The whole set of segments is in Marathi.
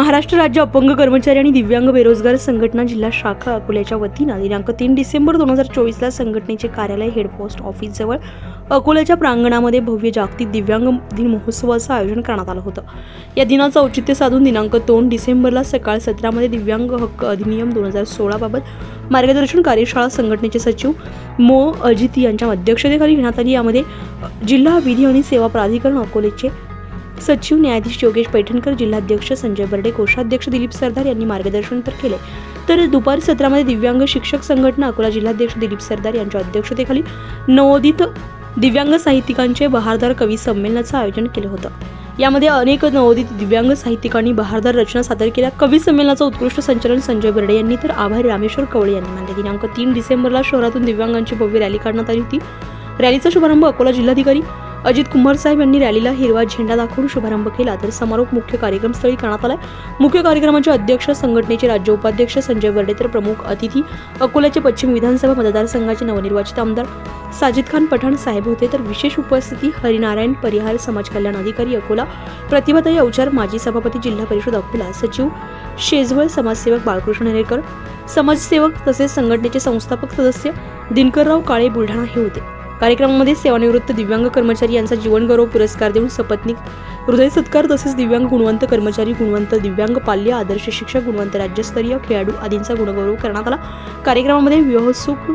महाराष्ट्र राज्य अपंग कर्मचारी आणि दिव्यांग बेरोजगार संघटना जिल्हा शाखा अकोल्याच्या वतीनं दिनांक तीन डिसेंबर दोन हजार चोवीसला संघटनेचे कार्यालय हेड पोस्ट ऑफिसजवळ अकोल्याच्या प्रांगणामध्ये भव्य जागतिक दिव्यांग दिन महोत्सवाचं आयोजन करण्यात आलं होतं. या दिनाचं औचित्य साधून दिनांक दोन डिसेंबरला सकाळ सत्रामध्ये दिव्यांग हक्क अधिनियम दोन हजार सोळाबाबत मार्गदर्शन कार्यशाळा संघटनेचे सचिव मो. अजित यांच्या अध्यक्षतेखाली घेण्यात आली. यामध्ये जिल्हा विधी आणि सेवा प्राधिकरण अकोल्याचे सचिव न्यायाधीश योगेश पैठणकर जिल्हाध्यक्ष संजय बर्डे कोषाध्यक्ष दिलीप सरदार यांनी मार्गदर्शन तर केले. तर दुपारी सत्रामध्ये दिव्यांग शिक्षक संघटना अकोला जिल्हाध्यक्ष दिलीप सरदार यांच्या अध्यक्षतेखाली नवोदित दिव्यांग साहित्यिकांचे बहारदार कवी संमेलनाचं आयोजन केलं होतं. यामध्ये अनेक नवोदित दिव्यांग साहित्यिकांनी बहारदार रचना सादर केल्या. कवी संमेलनाचं उत्कृष्ट संचलन संजय बर्डे यांनी तर आभारी रामेश्वर कवळे यांनी मानले. दिनांक तीन डिसेंबरला शहरातून दिव्यांगांची भव्य रॅली काढण्यात आली होती. रॅलीचा शुभारंभ अकोला जिल्हाधिकारी अजित कुमार साहेब यांनी रॅलीला हिरवा झेंडा दाखवून शुभारंभ केला. तर समारोप मुख्य कार्यक्रमस्थळी करण्यात आला मुख्य कार्यक्रमाचे अध्यक्ष संघटनेचे राज्य उपाध्यक्ष संजय वर्डे तर प्रमुख अतिथी अकोल्याचे पश्चिम विधानसभा मतदारसंघाचे नवनिर्वाचित आमदार साजिद खान पठाण साहेब होते. तर विशेष उपस्थिती हरिनारायण परिहार समाज कल्याण अधिकारी अकोला प्रतिभाताई अवचार माजी सभापती जिल्हा परिषद अकोला सचिव शेजवळ समाजसेवक बाळकृष्ण नेरेकर समाजसेवक तसेच संघटनेचे संस्थापक सदस्य दिनकरराव काळे बुलढाणा हे होते. कार्यक्रमामध्ये सेवानिवृत्त दिव्यांग कर्मचारी यांचा जीवनगौरव पुरस्कार देऊन सपत्नीक हृदय सत्कार तसेच दिव्यांग गुणवंत कर्मचारी गुणवंत दिव्यांग पाल्य आदर्श शिक्षक गुणवंत राज्यस्तरीय खेळाडू आदींचा गुणगौरव करण्यात आला. कार्यक्रमामध्ये विवाहसुख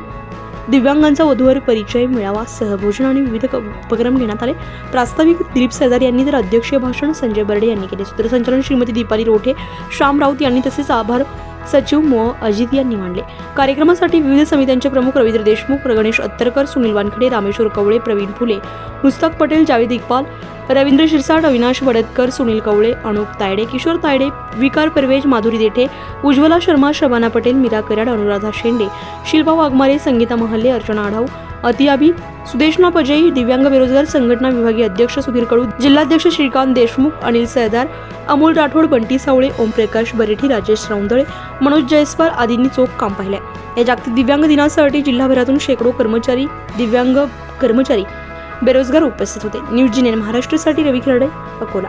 दिव्यांगांचा वधूवर परिचय मिळावा सहभोजन आणि विविध उपक्रम घेण्यात आले. प्रास्ताविक दिलीप सरदार यांनी तर अध्यक्षीय भाषण संजय बर्डे यांनी केले. सूत्रसंचालन श्रीमती दीपाली रोठे श्याम राऊत यांनी तसेच आभार सचिव मो. अजित यांनी मांडले. कार्यक्रमासाठी विविध समित्यांचे प्रमुख रवींद्र देशमुख गणेश अत्तरकर सुनील वानखडे रामेश्वर कवळे प्रवीण फुले मुस्ताक पटेल जावेद इक्बाल रवींद्र शिरसाट अविनाश वडदकर सुनील कवळे अनुप तायडे किशोर तायडे विकार परवेज माधुरी देठे उज्ज्वला शर्मा शबाना पटेल मीरा कराड अनुराधा शेंडे शिल्पा वाघमारे संगीता महल्ले अर्चना आढाऊ अतियाबी सुदेशना पजई दिव्यांग बेरोजगार संघटना विभागीय अध्यक्ष सुधीर कडू जिल्हाध्यक्ष श्रीकांत देशमुख अनिल सरदार अमोल राठोड बंटी सावळे ओमप्रकाश बरेठी राजेश राऊंदळे मनोज जयस्वाल आदींनी चोख काम पाहिले या जागतिक दिव्यांग दिनासाठी जिल्हाभरातून शेकडो कर्मचारी दिव्यांग कर्मचारी बेरोजगार उपस्थित होते. न्यूज जिने महाराष्ट्रासाठी रवी खर्डे अकोला.